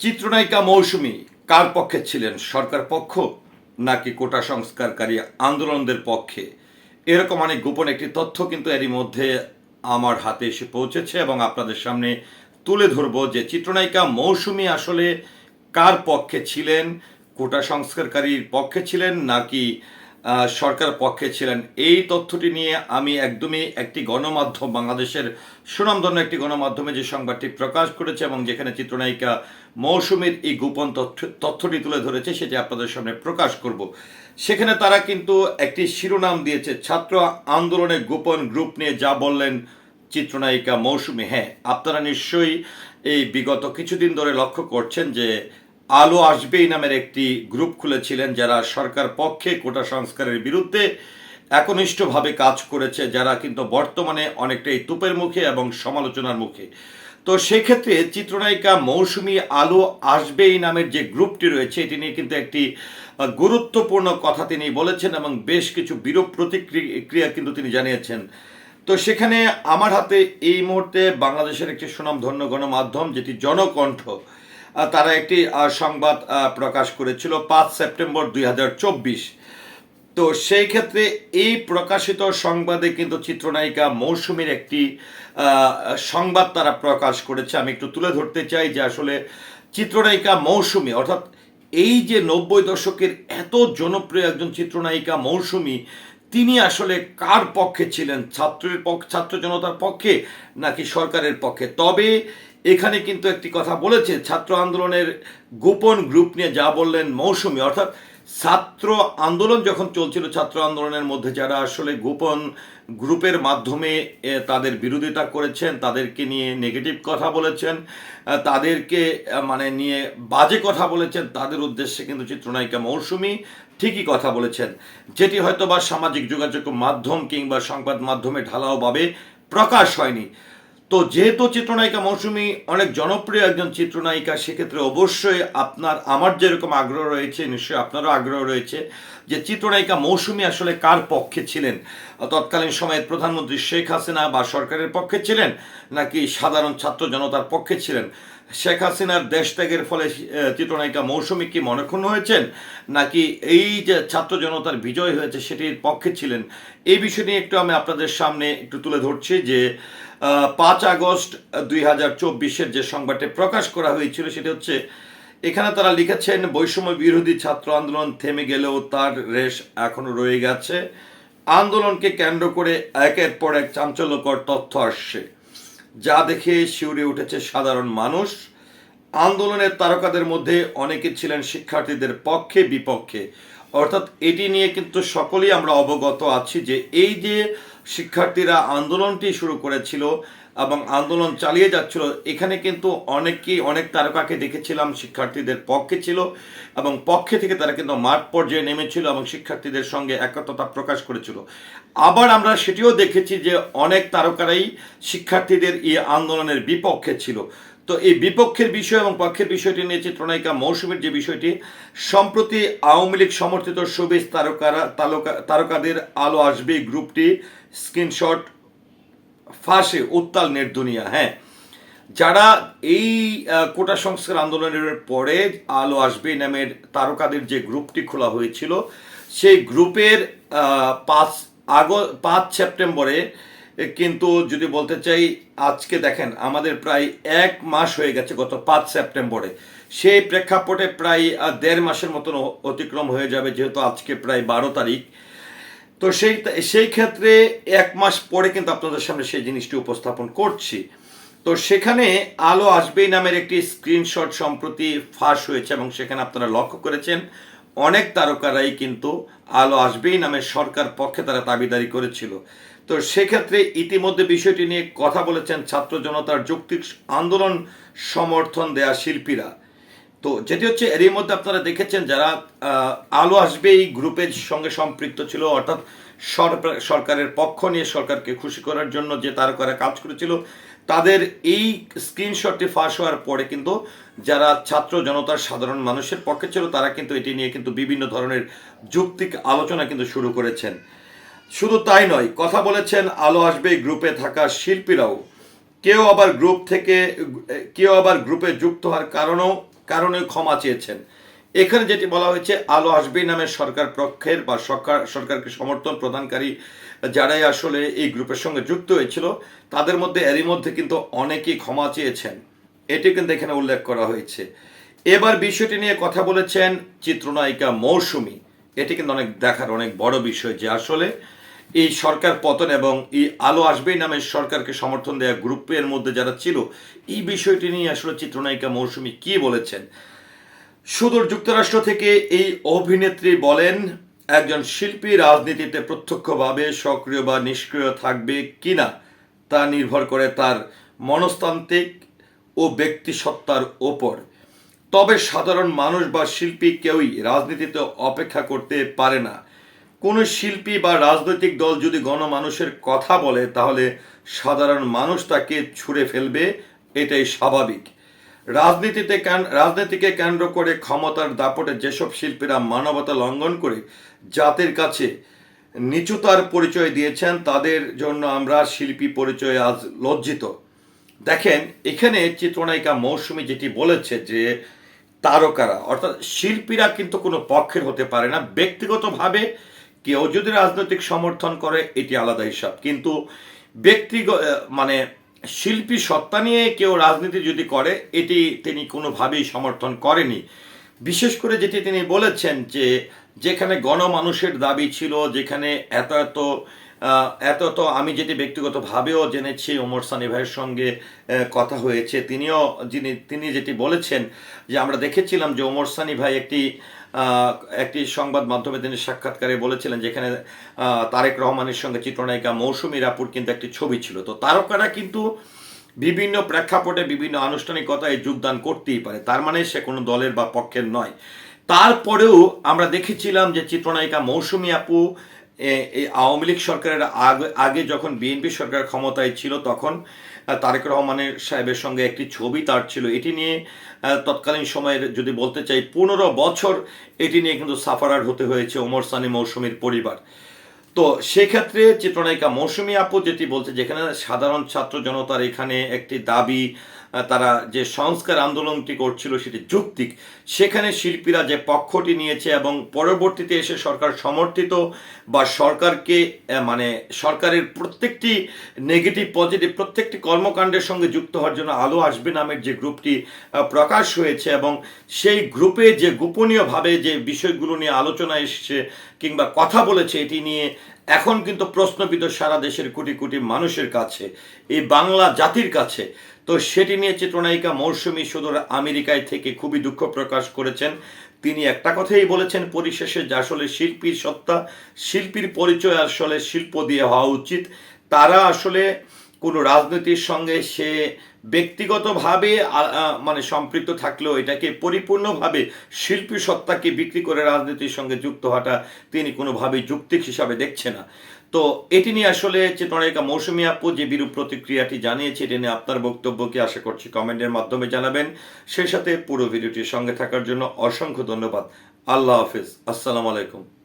চিত্রনায়িকা মৌসুমি কার পক্ষে ছিলেন? সরকার পক্ষ নাকি কোটা সংস্কারকারী আন্দোলনদের পক্ষে? এরকম অনেক গোপন একটি তথ্য কিন্তু এরই মধ্যে আমার হাতে এসে পৌঁছেছে এবং আপনাদের সামনে তুলে ধরবো যে চিত্রনায়িকা মৌসুমি আসলে কার পক্ষে ছিলেন? কোটা সংস্কারকারীর পক্ষে ছিলেন নাকি সরকার পক্ষে ছিলেন। এই তথ্যটি নিয়ে আমি একদমই একটি গণমাধ্যম, বাংলাদেশের সুনামধন্য একটি গণমাধ্যমে যে সংবাদটি প্রকাশ করেছে এবং যেখানে চিত্রনায়িকা মৌসুমীর এই গোপন তথ্য, তথ্যটি তুলে ধরেছে, সেটি আপনাদের সামনে প্রকাশ করব। সেখানে তারা কিন্তু একটি শিরোনাম দিয়েছে, ছাত্র আন্দোলনের গোপন গ্রুপ নিয়ে যা বললেন চিত্রনায়িকা মৌসুমী। হ্যাঁ আপনারা নিশ্চয়ই এই বিগত কিছুদিন ধরে লক্ষ্য করছেন যে আলো আসবেই নামের একটি গ্রুপ খুলেছিলেন যারা সরকার পক্ষে কোটা সংস্কারের বিরুদ্ধে একনিষ্ঠভাবে কাজ করেছে, যারা কিন্তু বর্তমানে অনেকটাই তুপের মুখে এবং সমালোচনার মুখে। তো সেক্ষেত্রে চিত্রনায়িকা মৌসুমী আলো আসবেই নামের যে গ্রুপটি রয়েছে, এটি নিয়ে কিন্তু একটি গুরুত্বপূর্ণ কথা তিনি বলেছেন এবং বেশ কিছু বিরূপ প্রতিক্রিয়া কিন্তু তিনি জানিয়েছেন। তো সেখানে আমার হাতে এই মুহূর্তে বাংলাদেশের একটি সুনামধন্য গণমাধ্যম, যেটি জনকণ্ঠ। তারা একটি সংবাদ প্রকাশ করেছিল পাঁচ সেপ্টেম্বর দুই হাজার চব্বিশ। তো সেই ক্ষেত্রে এই প্রকাশিত সংবাদে কিন্তু চিত্রনায়িকা মৌসুমীর একটি সংবাদ তারা প্রকাশ করেছে। আমি একটু তুলে ধরতে চাই যে আসলে চিত্রনায়িকা মৌসুমী, অর্থাৎ এই যে নব্বই দশকের এত জনপ্রিয় একজন চিত্রনায়িকা মৌসুমী, তিনি আসলে কার পক্ষে ছিলেন? ছাত্রের পক্ষ ছাত্র জনতার পক্ষে নাকি সরকারের পক্ষে? তবে এখানে কিন্তু একটি কথা বলেছে, ছাত্র আন্দোলনের গোপন গ্রুপ নিয়ে যা বললেন মৌসুমী। অর্থাৎ ছাত্র আন্দোলন যখন চলছিল, ছাত্র আন্দোলনের মধ্যে যারা আসলে গোপন গ্রুপের মাধ্যমে তাদের বিরোধিতা করেছেন, তাদেরকে নিয়ে নেগেটিভ কথা বলেছেন তাদেরকে মানে নিয়ে বাজে কথা বলেছেন, তাদের উদ্দেশ্যে কিন্তু চিত্রনায়িকা মৌসুমী ঠিকই কথা বলেছেন। যেটি হয়তো বা সামাজিক যোগাযোগ মাধ্যম কিংবা সংবাদ মাধ্যমে ঢালাওভাবে প্রকাশ হয়নি। তো যেহেতু চিত্রনায়িকা মৌসুমী অনেক জনপ্রিয় একজন চিত্রনায়িকা, সেক্ষেত্রে অবশ্যই আপনার, আমার যেরকম আগ্রহ রয়েছে, নিশ্চয়ই আপনারও আগ্রহ রয়েছে যে চিত্রনায়িকা মৌসুমী আসলে কার পক্ষে ছিলেন? তৎকালীন সময়ে প্রধানমন্ত্রী শেখ হাসিনা বা সরকারের পক্ষে ছিলেন নাকি সাধারণ ছাত্র জনতার পক্ষে ছিলেন? শেখ হাসিনার দেশ ত্যাগের ফলে চিত্রনায়িকা মৌসুমী কি মনক্ষুণ্ণ হয়েছেন? নাকি এই যে ছাত্র জনতার বিজয় হয়েছে, সেটির পক্ষে ছিলেন? এই বিষয় নিয়ে একটু আমি আপনাদের সামনে একটু তুলে ধরছি যে পাঁচ আগস্ট দুই হাজার চব্বিশের যে সংবাদটি প্রকাশ করা হয়েছিল সেটি হচ্ছে, এখানে তারা লিখেছেন, বৈষম্য বিরোধী ছাত্র আন্দোলন থেমে গেলেও তার রেশ এখনও রয়ে গেছে। আন্দোলনকে কেন্দ্র করে একের পর এক চাঞ্চল্যকর তথ্য আসছে। যা দেখে শিউরে উঠেছে সাধারণ মানুষ। আন্দোলনের তারকাদের মধ্যে অনেকে ছিলেন শিক্ষার্থীদের পক্ষে বিপক্ষে। অর্থাৎ এটি নিয়ে কিন্তু সকলেই আমরা অবগত আছি যে এই যে শিক্ষার্থীরা আন্দোলনটি শুরু করেছিল এবং আন্দোলন চালিয়ে যাচ্ছিল। এখানে কিন্তু অনেকেই অনেক তারকাকে দেখেছিলাম, শিক্ষার্থীদের পক্ষে ছিল এবং পক্ষে থেকে তারা কিন্তু মাঠ পর্যায়ে নেমেছিল এবং শিক্ষার্থীদের সঙ্গে একত্রতা প্রকাশ করেছিল। আবার আমরা সেটিও দেখেছি যে অনেক তারকারাই শিক্ষার্থীদের এই আন্দোলনের বিপক্ষে ছিল। তো এই বিপক্ষের বিষয় এবং পক্ষের বিষয়টি নিয়ে চিত্রনায়িকা মৌসুমীর যে বিষয়টি, সম্প্রতি আওয়ামী লীগ সমর্থিত শোবিজ তারকারা তারকা তারকাদের আলো আসবে গ্রুপটি। স্ক্রিনশট, ফাঁসে উত্তাল নেট দুনিয়া হ্যাঁ। যারা এই কোটা সংস্কার আন্দোলনের পরে আলো আসবে নামের তারকাদের যে গ্রুপটি খোলা হয়েছিল, সেই গ্রুপের পাঁচ আগ পাঁচ সেপ্টেম্বরে কিন্তু যদি বলতে চাই, আজকে দেখেন, আমাদের প্রায় এক মাস হয়ে গেছে গত পাঁচ সেপ্টেম্বরে। সেই প্রেক্ষাপটে প্রায় দেড় মাসের মতন অতিক্রম হয়ে যাবে, যেহেতু আজকে প্রায় বারো তারিখ। তো সেই সেই ক্ষেত্রে এক মাস পরে কিন্তু আপনাদের সামনে সেই জিনিসটি উপস্থাপন করছি। তো সেখানে আলো আসবেই নামের একটি স্ক্রিনশট সম্প্রতি ফাঁস হয়েছে এবং সেখানে আপনারা লক্ষ্য করেছেন, অনেক তারকারাই কিন্তু আলো আসবেই নামের সরকার পক্ষে তারা দাবিদারি করেছিল। তো সেক্ষেত্রে ইতিমধ্যে বিষয়টি নিয়ে কথা বলেছেন ছাত্র জনতার যৌক্তিক আন্দোলন সমর্থন দেয়া শিল্পীরা। তো যেটি হচ্ছে, এরই মধ্যে আপনারা দেখেছেন যারা আলো আসবে এই গ্রুপের সঙ্গে সম্পৃক্ত ছিল, অর্থাৎ সরকার- সরকারের পক্ষ নিয়ে সরকারকে খুশি করার জন্য যে তারকারা কাজ করেছিল, তাদের এই স্ক্রিনশটটি ফাঁস হওয়ার পরে কিন্তু যারা ছাত্র জনতার সাধারণ মানুষের পক্ষে ছিল, তারা কিন্তু এটি নিয়ে কিন্তু বিভিন্ন ধরনের যৌক্তিক আলোচনা কিন্তু শুরু করেছেন। শুধু তাই নয়, কথা বলেছেন আলো আসবে গ্রুপে থাকা শিল্পীরাও। কেউ আবার গ্রুপ থেকে, কেউ আবার গ্রুপে যুক্ত হওয়ার কারণেও, কারণে ক্ষমা চেয়েছেন। এখানে যেটি বলা হয়েছে, আলো আসবে নামে সরকার পক্ষের বা সরকার, সরকারকে সমর্থন প্রদানকারী যারাই আসলে এই গ্রুপের সঙ্গে যুক্ত হয়েছিল, তাদের মধ্যে এরই মধ্যে কিন্তু অনেকেই ক্ষমা চেয়েছেন। এটি কিন্তু এখানে উল্লেখ করা হয়েছে। এবার বিষয়টি নিয়ে কথা বলেছেন চিত্রনায়িকা মৌসুমী। এটি কিন্তু অনেক দেখার, অনেক বড় বিষয় যে আসলে এই সরকার পতন এবং এই আলো আসবেই নামের সরকারকে সমর্থন দেওয়া গ্রুপের মধ্যে যারা ছিল, এই বিষয়টি নিয়ে আসলে চিত্রনায়িকা মৌসুমী কি বলেছেন? সুদূর যুক্তরাষ্ট্র থেকে এই অভিনেত্রী বলেন, একজন শিল্পী রাজনীতিতে প্রত্যক্ষভাবে সক্রিয় বা নিষ্ক্রিয় থাকবে কিনা তা নির্ভর করে তার মনস্তান্ত্রিক ও ব্যক্তিসত্তার ওপর। তবে সাধারণ মানুষ বা শিল্পী কেউই রাজনীতিতে অপেক্ষা করতে পারে না। কোনো শিল্পী বা রাজনৈতিক দল যদি গণমানুষের কথা বলে, তাহলে সাধারণ মানুষ তাকে ছুঁড়ে ফেলবে, এটাই স্বাভাবিক। রাজনীতিতে রাজনীতিকে কেন্দ্র করে ক্ষমতার দাপটে যেসব শিল্পীরা মানবতা লঙ্ঘন করে, জাতির কাছে নিচুতার পরিচয় দিয়েছেন, তাদের জন্য আমরা শিল্পী পরিচয়ে আজ লজ্জিত। দেখেন, এখানে চিত্রনায়িকা মৌসুমী যেটি বলেছে যে, তারকারা, অর্থাৎ শিল্পীরা কিন্তু কোনো পক্ষের হতে পারে না। ব্যক্তিগতভাবে কেউ যদি রাজনৈতিক সমর্থন করে, এটি আলাদা হিসাব। কিন্তু ব্যক্তিগত মানে শিল্পী সত্তা নিয়ে কেউ রাজনীতি যদি করে, এটি তিনি কোনোভাবেই সমর্থন করেনি। বিশেষ করে যেটি তিনি বলেছেন যে, যেখানে গণমানুষের দাবি ছিল, যেখানে এত এত এত তো আমি যেটি ব্যক্তিগতভাবেও জেনেছি, ওমর সানি ভাইয়ের সঙ্গে কথা হয়েছে। তিনিও যিনি, তিনি যেটি বলেছেন যে আমরা দেখেছিলাম যে ওমর সানি ভাই একটি একটি সংবাদ মাধ্যমে তিনি সাক্ষাৎকারে বলেছিলেন যেখানে তারেক রহমানের সঙ্গে চিত্রনায়িকা মৌসুমী রাপুর কিন্তু একটি ছবি ছিল। তো তারকারা কিন্তু বিভিন্ন প্রেক্ষাপটে বিভিন্ন আনুষ্ঠানিকতায় যোগদান করতেই পারে। তার মানে সে কোনো দলের বা পক্ষের নয়। তারপরেও আমরা দেখেছিলাম যে চিত্রনায়িকা মৌসুমী আপু এই আওয়ামী লীগ সরকারের আগে যখন বিএনপি সরকার ক্ষমতায় ছিল, তখন তারেক রহমানের সাহেবের সঙ্গে একটি ছবি তার ছিল। এটি নিয়ে তৎকালীন সময়ের যদি বলতে চাই, পনেরো বছর এটি নিয়ে কিন্তু সাফারার হতে হয়েছে ওমর সানি মৌসুমীর পরিবার। তো সেক্ষেত্রে চিত্রনায়িকা মৌসুমী আপু যেটি বলছে, যেখানে সাধারণ ছাত্র জনতার এখানে একটি দাবি তারা যে সংস্কার আন্দোলনটি করছিল সেটি যৌক্তিক। সেখানে শিল্পীরা যে পক্ষটি নিয়েছে এবং পরবর্তীতে এসে সরকার সমর্থিত বা সরকারকে মানে সরকারের প্রত্যেকটি নেগেটিভ পজিটিভ প্রত্যেকটি কর্মকাণ্ডের সঙ্গে যুক্ত হওয়ার জন্য আলো আসবে নামের যে গ্রুপটি প্রকাশ হয়েছে এবং সেই গ্রুপে যে গোপনীয়ভাবে যে বিষয়গুলো নিয়ে আলোচনা এসেছে কিংবা কথা বলেছে এটি নিয়ে এখন কিন্তু প্রশ্নবিদ্ধ সারা দেশের কোটি কোটি মানুষের কাছে, এই বাংলা জাতির কাছে তো সেটি নিয়ে চিত্রনায়িকা মৌসুমী সুদূর আমেরিকায় থেকে খুবই দুঃখ প্রকাশ করেছেন। তিনি একটা কথাই বলেছেন, পরিশেষে যে আসলে শিল্পীর সত্তা, শিল্পীর পরিচয় আসলে শিল্প দিয়ে হওয়া উচিত। তারা আসলে কোনো রাজনীতির সঙ্গে সে ব্যক্তিগতভাবে মানে সম্পৃক্ত থাকলেও এটাকে পরিপূর্ণভাবে শিল্পী সত্তাকে বিক্রি করে রাজনীতির সঙ্গে যুক্ত হওয়াটা তিনি কোনোভাবেই যুক্তিক হিসাবে দেখছে না। তো এটি নিয়ে আসলে চিত্রনায়িকা মৌসুমী আপু যে বিরূপ প্রতিক্রিয়াটি জানিয়েছে, এটি নিয়ে আপনার বক্তব্যকে আশা করছি কমেন্টের মাধ্যমে জানাবেন। সেই সাথে পুরো ভিডিওটির সঙ্গে থাকার জন্য অসংখ্য ধন্যবাদ। আল্লাহ হাফিজ। আসসালামু আলাইকুম।